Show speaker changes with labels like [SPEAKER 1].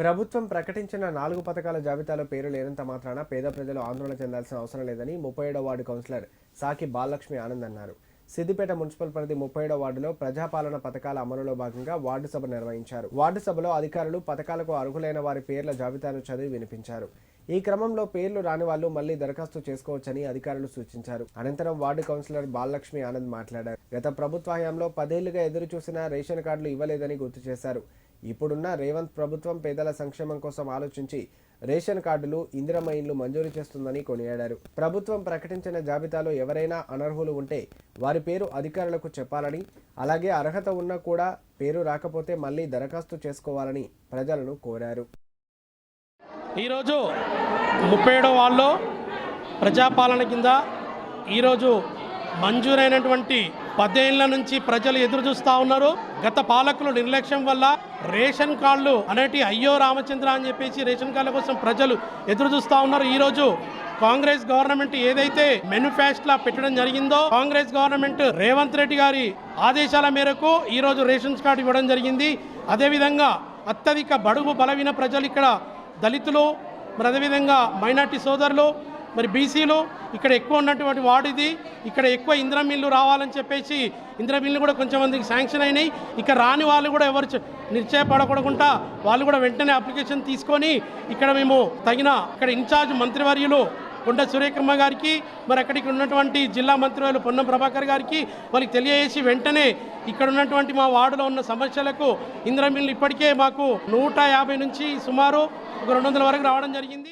[SPEAKER 1] ప్రభుత్వం ప్రకటించిన నాలుగు పథకాల జాబితాలో పేరు లేనంత మాత్రాన పేద ప్రజలు ఆందోళన చెందాల్సిన అవసరం లేదని ముప్పై ఏడో వార్డు కౌన్సిలర్ సాకి బాలలక్ష్మి ఆనంద్ అన్నారు. సిద్దిపేట మున్సిపల్ పరిధి ముప్పై ఏడో వార్డులో ప్రజాపాలన పథకాల అమలులో భాగంగా వార్డు సభ నిర్వహించారు. వార్డు సభలో అధికారులు పథకాలకు అర్హులైన వారి పేర్ల జాబితాను చదివి వినిపించారు. ఈ క్రమంలో పేర్లు రాని వాళ్ళు మళ్ళీ దరఖాస్తు చేసుకోవచ్చని అధికారులు సూచించారు. అనంతరం వార్డు కౌన్సిలర్ బాలలక్ష్మి ఆనంద్ మాట్లాడారు. గత ప్రభుత్వ హయాంలో పదేళ్ళుగా ఎదురు చూసిన రేషన్ కార్డులు ఇవ్వలేదని గుర్తు చేశారు. ఇప్పుడున్న రేవంత్ ప్రభుత్వం పేదల సంక్షేమం కోసం ఆలోచించి రేషన్ కార్డులు ఇందిరమ్మ ఇండ్లు మంజూరు చేస్తుందని కొనియాడారు. ప్రభుత్వం ప్రకటించిన జాబితాలో ఎవరైనా అనర్హులు ఉంటే వారి పేరు అధికారులకు చెప్పాలని అలాగే అర్హత ఉన్నా కూడా పేరు రాకపోతే మళ్ళీ దరఖాస్తు చేసుకోవాలని ప్రజలను కోరారు.
[SPEAKER 2] ఈరోజు ముప్పై ఏడో వాళ్ళలో ప్రజాపాలన కింద ఈరోజు మంజూరైనటువంటి పదేళ్ళ నుంచి ప్రజలు ఎదురు చూస్తూ ఉన్నారు. గత పాలకులు నిర్లక్ష్యం వల్ల రేషన్ కార్డులు అనేటి అయ్యో రామచంద్ర అని చెప్పేసి రేషన్ కార్డుల కోసం ప్రజలు ఎదురు చూస్తూ ఉన్నారు. ఈరోజు కాంగ్రెస్ గవర్నమెంట్ ఏదైతే మేనిఫెస్టోలా పెట్టడం జరిగిందో కాంగ్రెస్ గవర్నమెంట్ రేవంత్ రెడ్డి గారి ఆదేశాల మేరకు ఈరోజు రేషన్ కార్డు ఇవ్వడం జరిగింది. అదేవిధంగా అత్యధిక బడుగు బలహీన ప్రజలు ఇక్కడ దళితులు మరి అదేవిధంగా మైనార్టీ సోదరులు మరి బీసీలు ఇక్కడ ఎక్కువ ఉన్నటువంటి వార్డు ఇది. ఇక్కడ ఎక్కువ ఇంద్రం మిల్లు రావాలని చెప్పేసి ఇంద్రం మిల్లు కూడా కొంచెం మందికి శాంక్షన్ అయినాయి. ఇక్కడ రాని వాళ్ళు కూడా ఎవరు నిశ్చయపడకూడకుండా నిశ్చయపడకుండా వాళ్ళు కూడా వెంటనే అప్లికేషన్ తీసుకొని ఇక్కడ మేము తగిన ఇక్కడ ఇన్ఛార్జ్ మంత్రివర్యులు కొండ సురేఖమ్మ గారికి మరి అక్కడికి ఉన్నటువంటి జిల్లా మంత్రివర్యులు పొన్నం ప్రభాకర్ గారికి వాళ్ళకి తెలియజేసి వెంటనే ఇక్కడ ఉన్నటువంటి మా వార్డులో ఉన్న సమస్యలకు ఇంద్రం మిల్లు ఇప్పటికే మాకు నూట యాభై నుంచి సుమారు ఒక రెండు వందల వరకు రావడం జరిగింది.